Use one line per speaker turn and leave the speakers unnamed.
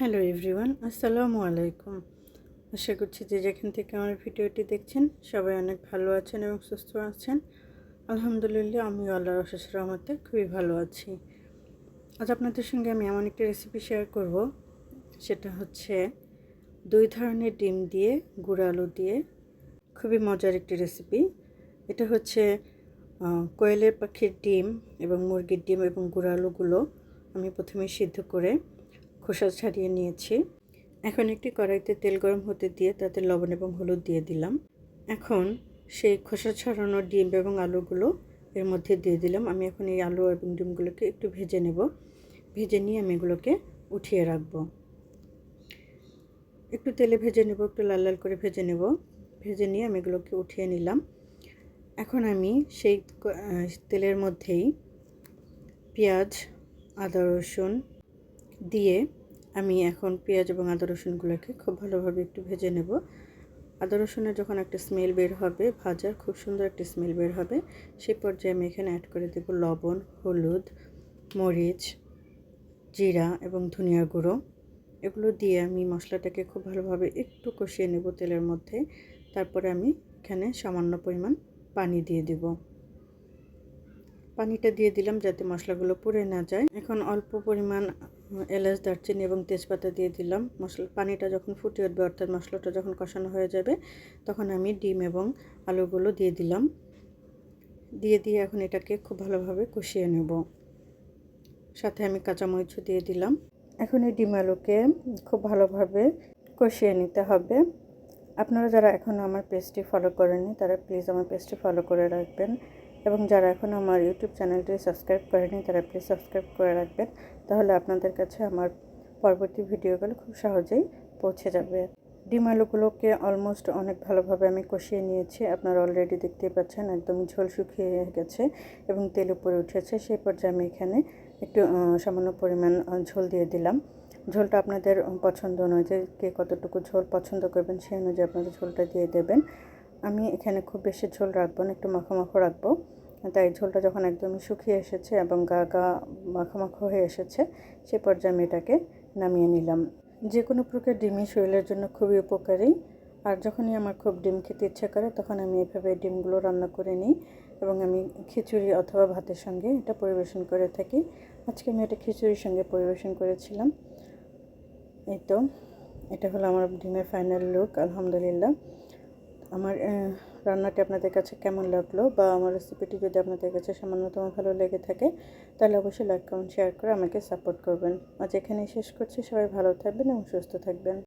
Hello everyone, আসসালামু আলাইকুম। আশা করছি যে যেখান থেকে আমার ভিডিওটি দেখছেন, সবাই অনেক ভালো আছেন এবং সুস্থ আছেন। আলহামদুলিল্লাহ আমি আল্লাহর অশেষ রহমতে খুবই ভালো আছি। আজ আপনাদের সঙ্গে আমি এমন একটি রেসিপি শেয়ার করব, সেটা হচ্ছে দুই ধরনের ডিম দিয়ে গুঁড়ো আলু দিয়ে। খুবই মজার একটি রেসিপি এটা হচ্ছে কোয়েলের পাখির ডিম এবং মুরগির ডিম এবং গুঁড়ো আলুগুলো আমি প্রথমে সিদ্ধ করে খোসা ছাড়িয়ে নিয়েছি। এখন একটি কড়াইতে তেল গরম হতে দিয়ে তাতে লবণ এবং হলুদ দিয়ে দিলাম। এখন সেই খোসা ছাড়ানো ডিম এবং আলুগুলো এর মধ্যে দিয়ে দিলাম। আমি এখন এই আলু এবং ডিমগুলোকে একটু ভেজে নেব। ভেজে নিয়ে আমি এগুলোকে উঠিয়ে রাখব। একটু তেলে ভেজে নেব, একটু লাল লাল করে ভেজে নেব। ভেজে নিয়ে আমি এগুলোকে উঠিয়ে নিলাম। এখন আমি সেই তেলের মধ্যেই পেঁয়াজ, আদা রসুন দিয়ে আমি এখন পেঁয়াজ এবং আদা রসুনগুলোকে খুব ভালোভাবে একটু ভেজে নেব। আদা রসুনের যখন একটা স্মেল বের হবে, ভাজার খুব সুন্দর একটা স্মেল বের হবে সেই পর্যায়ে আমি এখানে অ্যাড করে দেব লবণ, হলুদ, মরিচ, জিরা এবং ধনিয়ার গুঁড়ো। এগুলো দিয়ে আমি মশলাটাকে খুব ভালোভাবে একটু কষিয়ে নেব তেলের মধ্যে। তারপরে আমি এখানে সামান্য পরিমাণ পানি দিয়ে দেব। পানিটা দিয়ে দিলাম যাতে মশলাগুলো পুড়ে না যায়। এখন অল্প পরিমাণ এলাচ, দারচিনি এবং তেজপাতা দিয়ে দিলাম। মশলা, পানিটা যখন ফুটে উঠবে, অর্থাৎ মশলাটা যখন কষানো হয়ে যাবে, তখন আমি ডিম এবং আলুগুলো দিয়ে দিলাম। দিয়ে দিয়ে এখন এটাকে খুব ভালোভাবে কষিয়ে নেব। সাথে আমি কাঁচামরিচও দিয়ে দিলাম। এখন এই ডিম আলুকে খুব ভালোভাবে কষিয়ে নিতে হবে। আপনারা যারা এখন আমার পেজটি ফলো করেনি তারা প্লিজ আমার পেজটি ফলো করে রাখবেন। এবং যারা এখন আমার ইউটিউব চ্যানেলটি সাবস্ক্রাইব করেনি, তারা প্লিজ সাবস্ক্রাইব করে রাখবেন। তাহলে আপনাদের কাছে আমার পরবর্তী ভিডিওগুলো খুব সহজেই পৌঁছে যাবে। ডিম আলুগুলোকে অলমোস্ট অনেক ভালোভাবে আমি কষিয়ে নিয়েছি। আপনারা অলরেডি দেখতেই পাচ্ছেন, একদম ঝোল শুকিয়ে গেছে এবং তেল উপরে উঠেছে। সেই পর্যায়ে আমি এখানে একটু সামান্য পরিমাণ ঝোল দিয়ে দিলাম। ঝোলটা আপনাদের পছন্দ অনুযায়ী কে কতটুকু ঝোল পছন্দ করবেন সেই অনুযায়ী আপনাদের ঝোলটা দিয়ে দেবেন। আমি এখানে খুব বেশি ঝোল রাখব না, একটু মাখো মাখো রাখব। তাই ঝোলটা যখন একদমই শুকিয়ে এসেছে এবং গা গা মাখো মাখো হয়ে এসেছে, সে পর্যায়ে আমি এটাকে নামিয়ে নিলাম। যে কোনো প্রকার ডিমই শরীরের জন্য খুবই উপকারী। আর যখনই আমার খুব ডিম খেতে ইচ্ছে করে, তখন আমি এভাবে ডিমগুলো রান্না করে নিই এবং আমি খিচুড়ি অথবা ভাতের সঙ্গে এটা পরিবেশন করে থাকি। আজকে আমি এটা খিচুড়ির সঙ্গে পরিবেশন করেছিলাম। এই তো, এটা হলো আমার ডিমের ফাইনাল লুক আলহামদুলিল্লাহ। আমার রান্নাটি আপনাদের কাছে কেমন লাগল বা আমার রেসিপিটি যদি আপনাদের কাছে সামান্যতম ভালো লেগে থাকে, তাহলে অবশ্যই লাইক কমেন্ট শেয়ার করে আমাকে সাপোর্ট করবেন। আজ এখানেই শেষ করছি। সবাই ভালো থাকবেন এবং সুস্থ থাকবেন।